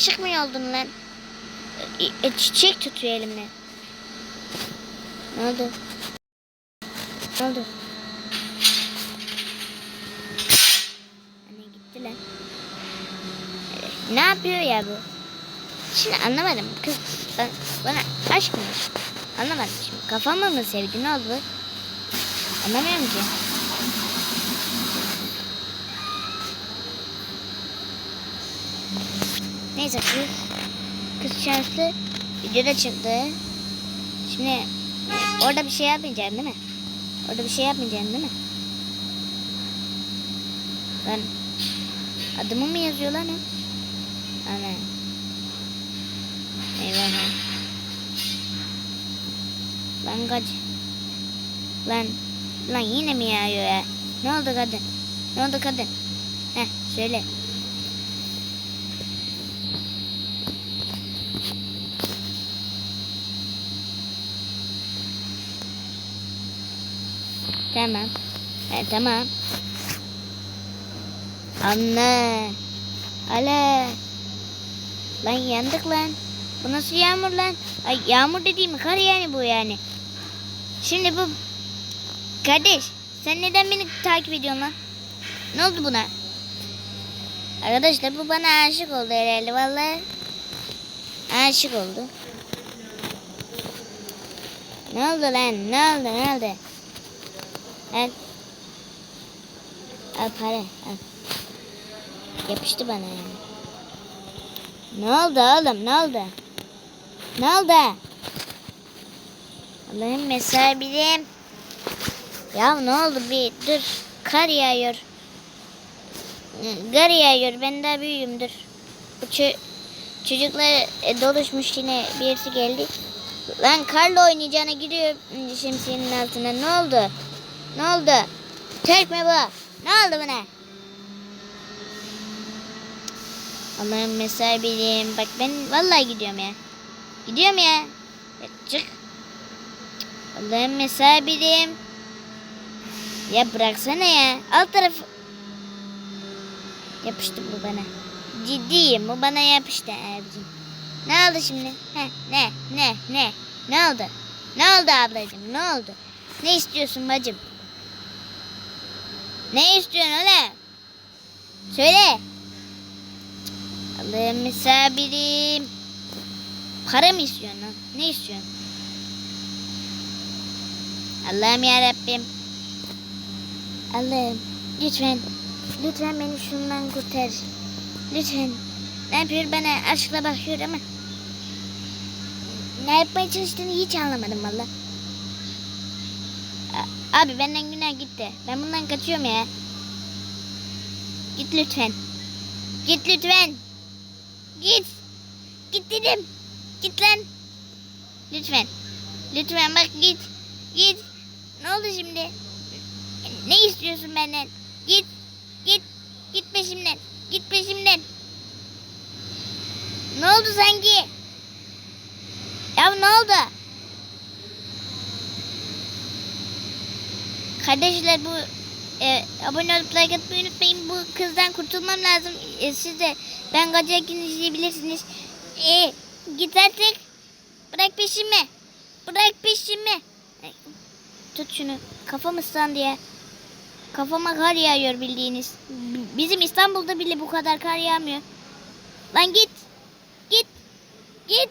Aşık mı oldun lan? E, e, çiçek tutuyor elimle. Ne oldu? Ne oldu? Anne gitti lan. E, ne yapıyor ya bu? Şimdi anlamadım. Kız bana, bana aşk mı? Anlamadım şimdi. Kafamı mı sevdi? Ne oldu? Anlamıyorum ki. Neyse kız, kız şanslı videoda çıktı. Şimdi orada bir şey yapmayacaksın değil mi? Orada bir şey yapmayacaksın değil mi? Ben adımı mı yazıyor lan? Ana. Eyvallah. Lan kaç. Lan. Lan yine mi yağıyor ya? Ne oldu kadın? Ne oldu kadın? Heh söyle. Tamam. He, tamam. Anne. Ale. Lan yandık lan. Bu nasıl yağmur lan? Ay yağmur dediğim kar yani bu yani. Şimdi bu kardeş sen neden beni takip ediyorsun lan? Ne oldu buna? Arkadaşlar bu bana aşık oldu herhalde vallahi. Aşık oldu. Ne oldu lan? Ne oldu? Ne oldu? Al. Al para. Al. Yapıştı bana yani. Ne oldu oğlum? Ne oldu? Ne oldu? Allah'ım mesai bilim. Ya ne oldu bir dur. Kar yağıyor. Kar yağıyor. Ben daha büyüğüm dur. Bu çö- çocuklar e, doluşmuş yine birisi geldi. Lan karla oynayacağına giriyor şemsiyenin altına. Ne oldu? Ne oldu? Mü bu? Ne oldu buna? Allah'ım mesai bileyim. Bak ben vallahi gidiyorum ya. Gidiyorum ya. ya çık. Allah'ım mesai bileyim. Ya bıraksana ya. Alt taraf. Yapıştı bu bana. Ciddiyim. Bu bana yapıştı abicim. Ne oldu şimdi? Heh, ne? Ne? Ne? Ne oldu? Ne oldu ablacığım? Ne oldu? Ne istiyorsun bacım? Ne istiyorsun öyle? Söyle. Allah'ım misafirim. Para mı istiyorsun lan? Ne istiyorsun? Allah'ım yarabbim. Allah'ım lütfen. Lütfen beni şundan kurtar. Lütfen. Ne yapıyor bana aşkla bakıyor ama. Ne yapmaya çalıştığını hiç anlamadım valla. Abi benden günah gitti. Ben bundan kaçıyorum ya. Git lütfen. Git lütfen. Git. Git dedim. Git lan. Lütfen. Lütfen bak git. Git. Ne oldu şimdi? Ne istiyorsun benden? Git. Git. Git peşimden. Git peşimden. Ne oldu sanki? Ya ne oldu? Kardeşler bu e, abone olup like atmayı unutmayın. Bu kızdan kurtulmam lazım. E, siz de ben gacayken izleyebilirsiniz. E, git artık. Bırak peşimi. Bırak peşimi. E, tut şunu. Kafam ıslandı ya. Kafama kar yağıyor bildiğiniz. Bizim İstanbul'da bile bu kadar kar yağmıyor. Lan git. Git. Git.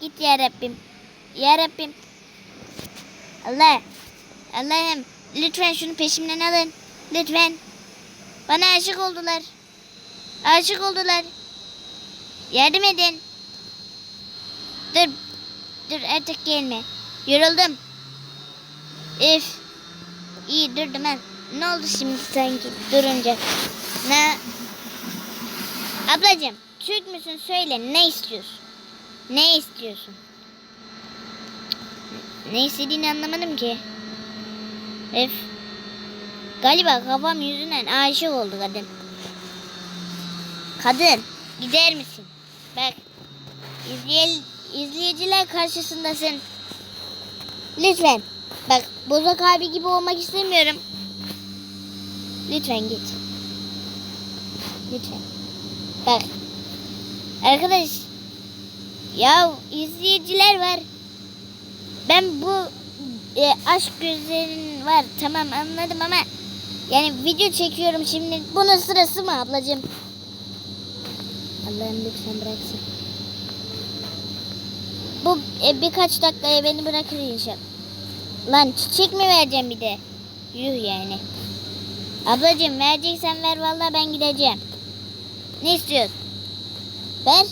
Git. Ya Rabbim. Allah. Allah'ım lütfen şunu peşimden alın. Lütfen. Bana aşık oldular. Aşık oldular. Yardım edin. Dur. Dur artık gelme. Yoruldum. Üf. İyi durdum ben. Ne oldu şimdi sanki durunca? Ne? Ablacığım Türk müsün söyle ne istiyorsun? Ne istiyorsun? Ne istediğini anlamadım ki. Öf. Galiba kafam yüzünden aşık oldu kadın. Kadın gider misin? Bak izley izleyiciler karşısındasın. Lütfen. Bak Bozok abi gibi olmak istemiyorum. Lütfen git. Lütfen. Bak. Arkadaş ya izleyiciler var. Ben bu e, aşk gözlerin var tamam anladım ama yani video çekiyorum şimdi. Bunun sırası mı ablacığım? Allah'ım lütfen bıraksın. Bu e, birkaç dakikaya beni bırakır inşallah. Lan çiçek mi vereceğim bir de? Yuh yani. Ablacığım vereceksen ver vallahi ben gideceğim. Ne istiyorsun? Ver.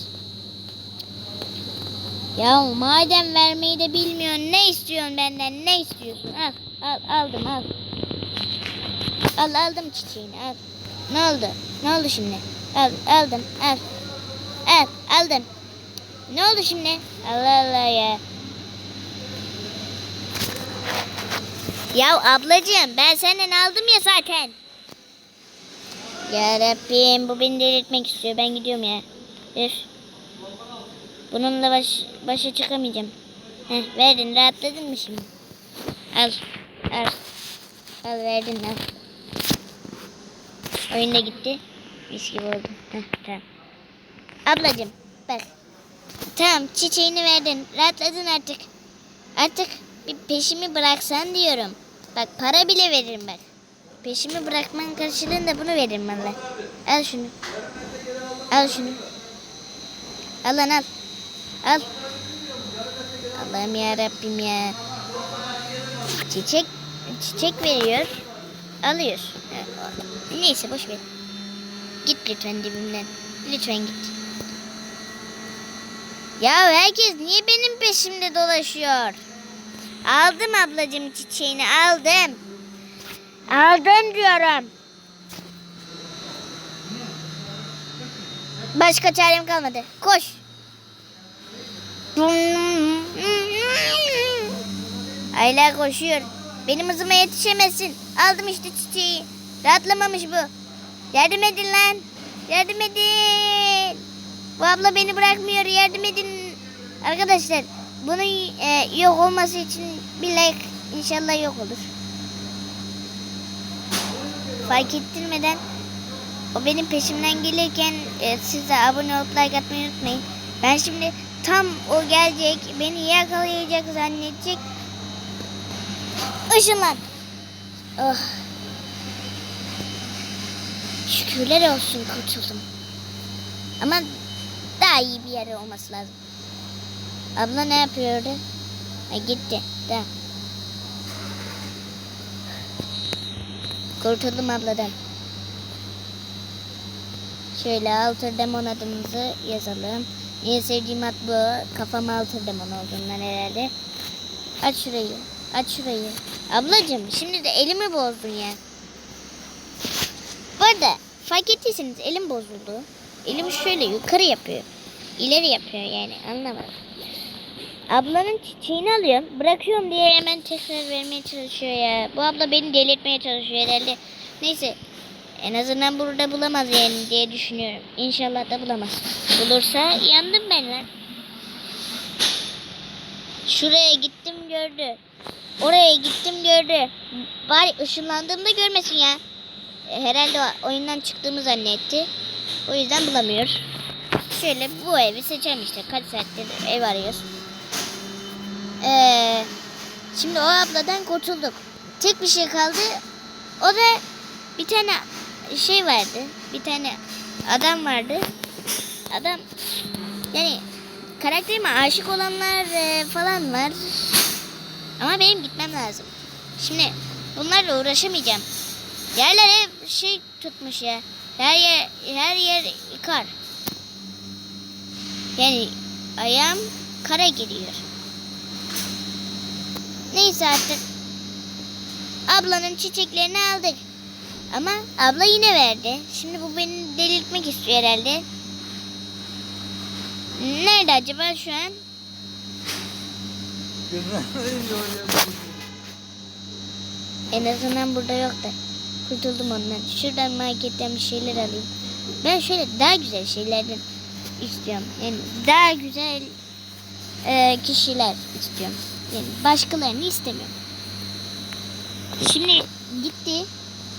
Ya madem vermeyi de bilmiyorsun ne istiyorsun benden ne istiyorsun? Al al aldım al. Al aldım çiçeğini al. Ne oldu? Ne oldu şimdi? Al aldım al. Al aldım. Ne oldu şimdi? Allah Allah ya. Ya ablacığım ben senden aldım ya zaten. Ya Rabbim bu beni delirtmek istiyor. Ben gidiyorum ya. Üf. Bununla baş, başa çıkamayacağım. Heh, verdin rahatladın mı şimdi? Al. Al. Al verdin al. Oyun da gitti. Mis gibi oldu. Heh, tamam. Ablacığım bak. Tamam çiçeğini verdin. Rahatladın artık. Artık bir peşimi bıraksan diyorum. Bak para bile veririm bak. Peşimi bırakman karşılığında bunu veririm valla. Al şunu. Al şunu. Al al. Al. Allah'ım ya Rabbim ya. Çiçek çiçek veriyor. Alıyor. Neyse boş ver. Git lütfen dibimden. Lütfen git. Ya herkes niye benim peşimde dolaşıyor? Aldım ablacığım çiçeğini aldım. Aldım diyorum. Başka çarem kalmadı. Koş. Ayla koşuyor. Benim hızıma yetişemezsin. Aldım işte çiçeği. Rahatlamamış bu. Yardım edin lan. Yardım edin. Bu abla beni bırakmıyor. Yardım edin. Arkadaşlar bunun e, yok olması için bir like inşallah yok olur. Fark ettirmeden o benim peşimden gelirken e, siz de abone olup like atmayı unutmayın. Ben şimdi tam o gelecek beni yakalayacak zannedecek. Işınlan. Oh. Şükürler olsun kurtuldum. Ama daha iyi bir yer olması lazım. Abla ne yapıyordu? Ha, gitti. Da. Kurtuldum abladan. Şöyle Alter Demon adımızı yazalım. En sevdiğim ad bu. Kafam Alter Demon olduğundan herhalde. Aç şurayı. Aç şurayı. Ablacığım şimdi de elimi bozdun ya. Bu arada fark ettiyseniz elim bozuldu. Elim şöyle yukarı yapıyor. İleri yapıyor yani anlamadım. Ablanın çiçeğini alıyorum. Bırakıyorum diye hemen tekrar vermeye çalışıyor ya. Bu abla beni delirtmeye çalışıyor herhalde. Neyse. En azından burada bulamaz yani diye düşünüyorum. İnşallah da bulamaz. Bulursa yandım ben lan. Şuraya gittim gördü. Oraya gittim gördü. Bari ışınlandığımda görmesin ya. E, Herhalde oyundan çıktığımı zannetti. O yüzden bulamıyor. Şöyle bu evi seçelim işte. Kaç saattir ev arıyoruz. Ee, şimdi o abladan kurtulduk. Tek bir şey kaldı. O da bir tane şey vardı. Bir tane adam vardı. Adam yani karakterime aşık olanlar e, falan var. Ama benim gitmem lazım. Şimdi bunlarla uğraşamayacağım. Yerler hep şey tutmuş ya. Her yer her yer kar. Yani ayağım kara giriyor. Neyse artık. Ablanın çiçeklerini aldık. Ama abla yine verdi. Şimdi bu beni delirtmek istiyor herhalde. Nerede acaba şu an? En azından burada yok da. Kurtuldum ondan. Şuradan marketten bir şeyler alayım. Ben şöyle daha güzel şeylerden istiyorum. Yani daha güzel e, kişiler istiyorum. Yani başkalarını istemiyorum. Şimdi gitti.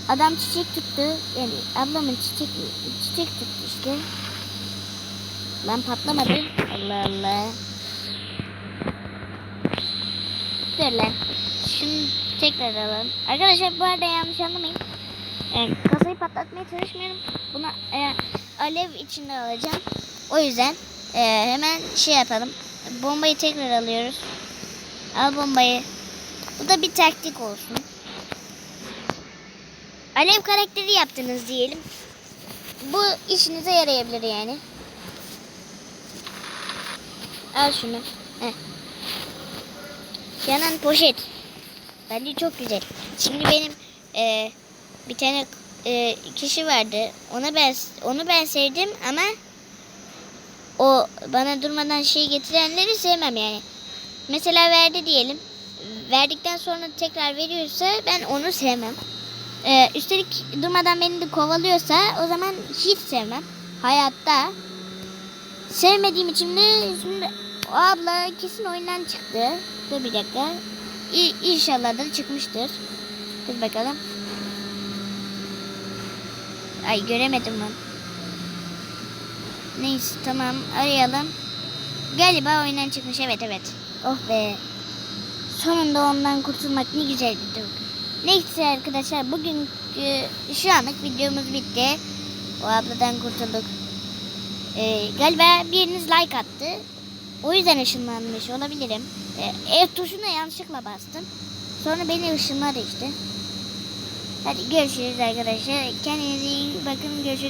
Adam çiçek tuttu. Yani ablamın çiçek çiçek tuttu işte. Lan patlamadı. Allah Allah. Lan. Şunu tekrar alalım. Arkadaşlar bu arada yanlış anlamayın. Ee, kasayı patlatmaya çalışmıyorum. Bunu e, alev içinde alacağım. O yüzden e, hemen şey yapalım. Bombayı tekrar alıyoruz. Al bombayı. Bu da bir taktik olsun. Alev karakteri yaptınız diyelim. Bu işinize yarayabilir yani. Al şunu. Heh. Yanan poşet. Bence çok güzel. Şimdi benim e, bir tane e, kişi vardı. Ona ben onu ben sevdim ama o bana durmadan şey getirenleri sevmem yani. Mesela verdi diyelim. Verdikten sonra tekrar veriyorsa ben onu sevmem. Ee, üstelik durmadan beni de kovalıyorsa o zaman hiç sevmem. Hayatta. Sevmediğim için de o abla kesin oyundan çıktı. Dur bir dakika. İ- İnşallah da çıkmıştır. Dur bakalım. Ay göremedim ben. Neyse tamam arayalım. Galiba oyundan çıkmış evet evet. Oh be. Sonunda ondan kurtulmak ne güzeldi. Dur. Neyse arkadaşlar bugün e, şu anlık videomuz bitti. O abladan kurtulduk. E, galiba biriniz like attı. O yüzden ışınlanmış olabilirim. E, F tuşuna yanlışlıkla bastım. Sonra beni ışınladı işte. Hadi görüşürüz arkadaşlar. Kendinize iyi bakın. Görüşürüz.